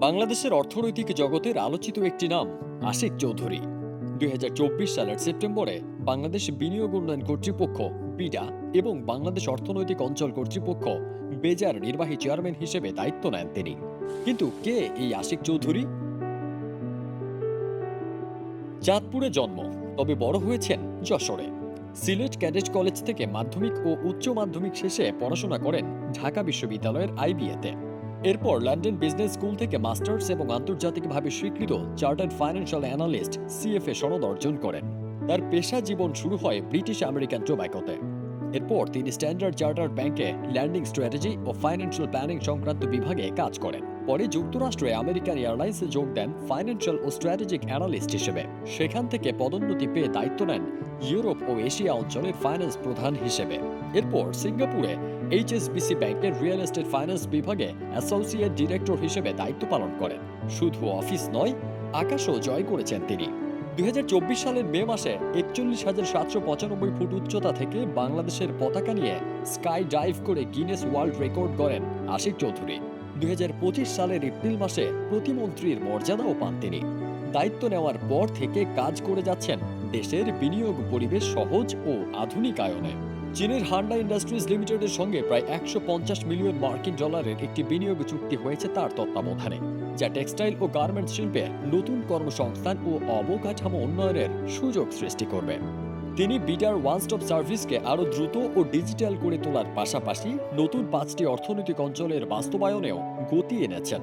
বাংলাদেশের অর্থনৈতিক জগতের আলোচিত একটি নাম, আশিক চৌধুরী। দুই হাজার চব্বিশ সালের সেপ্টেম্বরে বাংলাদেশ বিনিয়োগ উন্নয়ন কর্তৃপক্ষ, বিডা, এবং বাংলাদেশ অর্থনৈতিক অঞ্চল কর্তৃপক্ষ, বেজার নির্বাহী চেয়ারম্যান হিসেবে দায়িত্ব নেন তিনি। কিন্তু কে এই আশিক চৌধুরী? চাঁদপুরে জন্ম, তবে বড় হয়েছেন যশোরে। সিলেট ক্যাডেট কলেজ থেকে মাধ্যমিক ও উচ্চ মাধ্যমিক শেষে পড়াশোনা করেন ঢাকা বিশ্ববিদ্যালয়ের আইবিএতে। এরপর লন্ডন বিজনেস স্কুল থেকে মাস্টার্স এবং আন্তর্জাতিকভাবে স্বীকৃত চার্টার্ড ফাইন্যান্সিয়াল অ্যানালিস্ট সিএফএ সনদ অর্জন করেন। তার পেশা জীবন শুরু হয় ব্রিটিশ আমেরিকান টোব্যাকোতে এরপর তিনি স্ট্যান্ডার্ড চার্টার্ড ব্যাংকে ল্যান্ডিং স্ট্র্যাটেজি ও ফাইন্যান্সিয়াল প্ল্যানিং সংক্রান্ত বিভাগে কাজ করেন। পরে যুক্তরাষ্ট্রে আমেরিকান এয়ারলাইন্সে যোগ দেন ফাইন্যান্সিয়াল ও স্ট্র্যাটেজিক অ্যানালিস্ট হিসেবে। সেখান থেকে পদোন্নতি পেয়ে দায়িত্ব নেন ইউরোপ ও এশিয়া অঞ্চলের ফাইন্যান্স প্রধান হিসেবে। এরপর সিঙ্গাপুরে এইচএসবিসি ব্যাংকের রিয়েল এস্টেট ফাইন্যান্স বিভাগে অ্যাসোসিয়েট ডিরেক্টর হিসেবে দায়িত্ব পালন করেন। শুধু অফিস নয়, আকাশও জয় করেছেন তিনি। দুই হাজার চব্বিশ সালের মে মাসে একচল্লিশ হাজার সাতশো পঁচানব্বই ফুট উচ্চতা থেকে বাংলাদেশের পতাকা নিয়ে স্কাই ডাইভ করে গিনেস ওয়ার্ল্ড রেকর্ড করেন আশিক চৌধুরী। দুই হাজার পঁচিশ সালের এপ্রিল মাসে প্রতিমন্ত্রীর মর্যাদাও পান তিনি। দায়িত্ব নেওয়ার পর থেকে কাজ করে যাচ্ছেন দেশের বিনিয়োগ পরিবেশ সহজ ও আধুনিকায়নে। চীনের হান্ডা ইন্ডাস্ট্রিজ লিমিটেডের সঙ্গে প্রায় একশো পঞ্চাশ মিলিয়ন মার্কিন ডলারের একটি বিনিয়োগ চুক্তি হয়েছে তার তত্ত্বাবধানে, যা টেক্সটাইল ও গার্মেন্টস শিল্পে নতুন কর্মসংস্থান ও অবকাঠামো উন্নয়নের সুযোগ সৃষ্টি করবে। তিনি বিটার ওয়ান স্টপ সার্ভিসকে আরও দ্রুত ও ডিজিটাল করে তোলার পাশাপাশি নতুন পাঁচটি অর্থনৈতিক অঞ্চলের বাস্তবায়নেও গতি এনেছেন।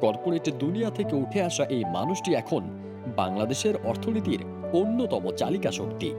কর্পোরেট দুনিয়া থেকে উঠে আসা এই মানুষটি এখন বাংলাদেশের অর্থনীতির অন্যতম চালিকা শক্তি